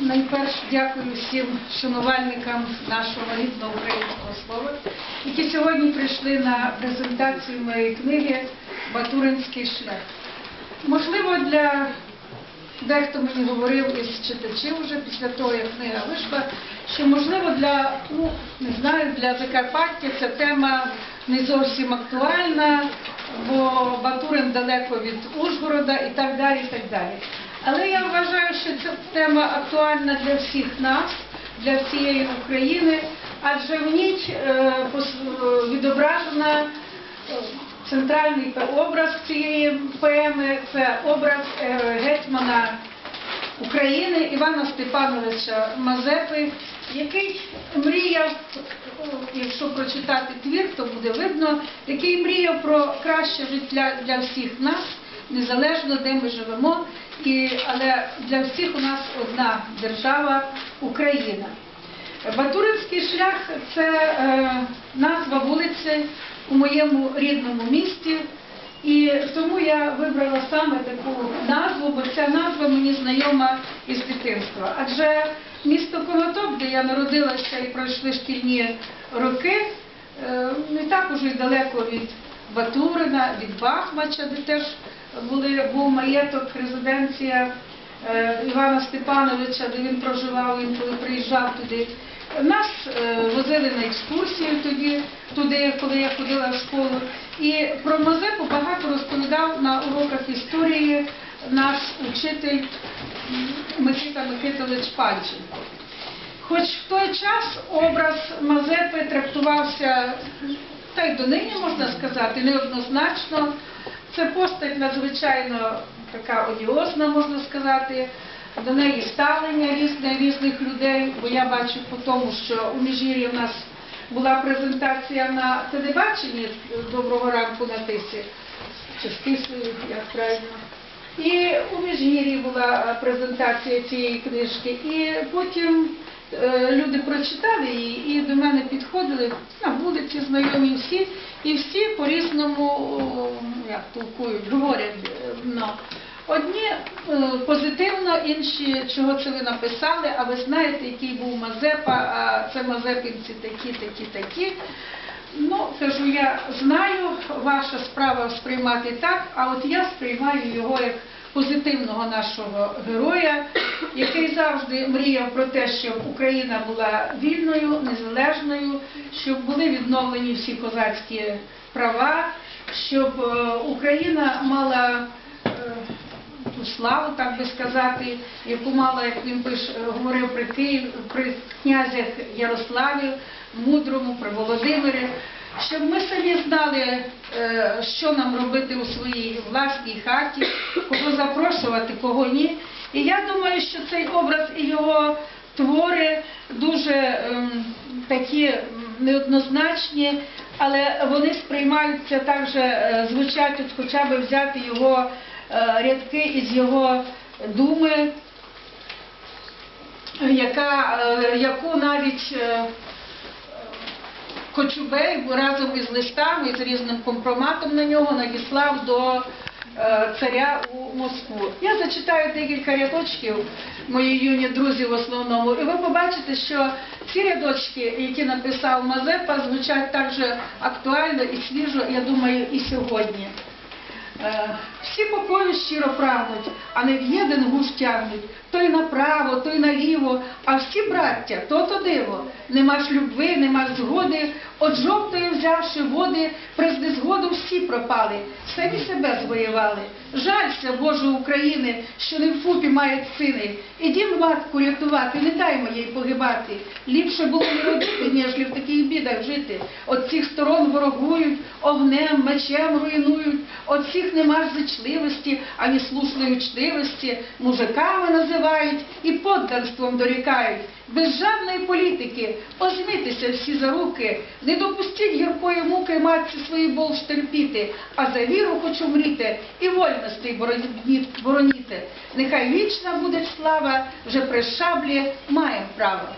Найперше дякую всім шанувальникам нашого рідного українського слова, які сьогодні прийшли на презентацію моєї книги Батуринський шлях. Можливо, для дехто мені говорив із читачів вже після того, як книга вийшла, що можливо для, ну не знаю, для Закарпаття ця тема не зовсім актуальна, бо Батурин далеко від Ужгорода і так далі. і так далі. Але я вважаю, що ця тема актуальна для всіх нас, для всієї України, адже в ній е, е, відображена е, центральний образ цієї поеми. Це образ е, гетьмана України Івана Степановича Мазепи, який мріяв, якщо прочитати твір, то буде видно, який мріяв про краще життя для всіх нас, незалежно де ми живемо, і, але для всіх у нас одна держава Україна. Батуринський шлях це е, назва вулиці у моєму рідному місті. І тому я вибрала саме таку назву, бо ця назва мені знайома із дитинства. Адже місто Конотоп, де я народилася і пройшли шкільні роки, е, не так уже й далеко від Батурина, від Бахмача, де теж були, був маєток, резиденція е, Івана Степановича, де він проживав, він коли приїжджав туди. Нас е, возили на екскурсію тоді, туди, коли я ходила в школу. І про Мазепу багато розповідав на уроках історії наш учитель Микита Микитович Панченко. Хоч в той час образ Мазепи трактувався, та й донині можна сказати, неоднозначно. Це постать надзвичайно така одіозна, можна сказати. До неї ставлення різне різних людей, бо я бачу по тому, що у Міжгір'ї в нас була презентація на телебаченні Доброго ранку на тисі, чи з як правильно. І у Міжгір'ї була презентація цієї книжки. І потім е, люди прочитали її і до мене підходили на вулиці знайомі всі, і всі по-різному як толкують, говорять. е, ну, Одні е, позитивно, інші, чого це ви написали, а ви знаєте, який був Мазепа, а це Мазепинці такі, такі, такі. Ну, кажу, я знаю, ваша справа сприймати так, а от я сприймаю його як позитивного нашого героя, який завжди мріяв про те, щоб Україна була вільною, незалежною, щоб були відновлені всі козацькі права, щоб е, Україна мала е, славу, так би сказати, яку мала, як він пише, говорив при Київ, при князях Ярославі, мудрому, при Володимирі, щоб ми самі знали, е, що нам робити у своїй власній хаті, кого запрошувати, кого ні. І я думаю, що цей образ і його твори дуже ем, такі неоднозначні, але вони сприймаються так же, е, звучать, от хоча б взяти його е, рядки із його думи, яка, е, яку навіть Кочубей разом із листами, з різним компроматом на нього надіслав до царя у Москву. Я зачитаю декілька рядочків, мої юні друзі в основному, і ви побачите, що ці рядочки, які написав Мазепа, звучать так же актуально і свіжо, я думаю, і сьогодні. Е, Всі покою щиро прагнуть, а не в єдин гуш тягнуть. Той направо, той наліво, а всі браття, то то диво. Нема ж любви, нема згоди, от жовтої взявши води, през незгоду всі пропали, самі себе звоювали. Жалься, Боже України, що не в фупі мають сини. Ідім матку рятувати, не даймо їй погибати. Ліпше було не родити, ніж в таких бідах жити. От цих сторон ворогують, огнем, мечем руйнують, от всіх нема зичливості, ані слушної учтивості, мужиками називають і подданством дорікають. Без жадної політики озмітися всі за руки, не допустіть гіркої муки матці свої болш терпіти, а за віру хочу мріти і вольностей бороні- вороніти. Нехай вічна буде слава, вже при шаблі маємо право.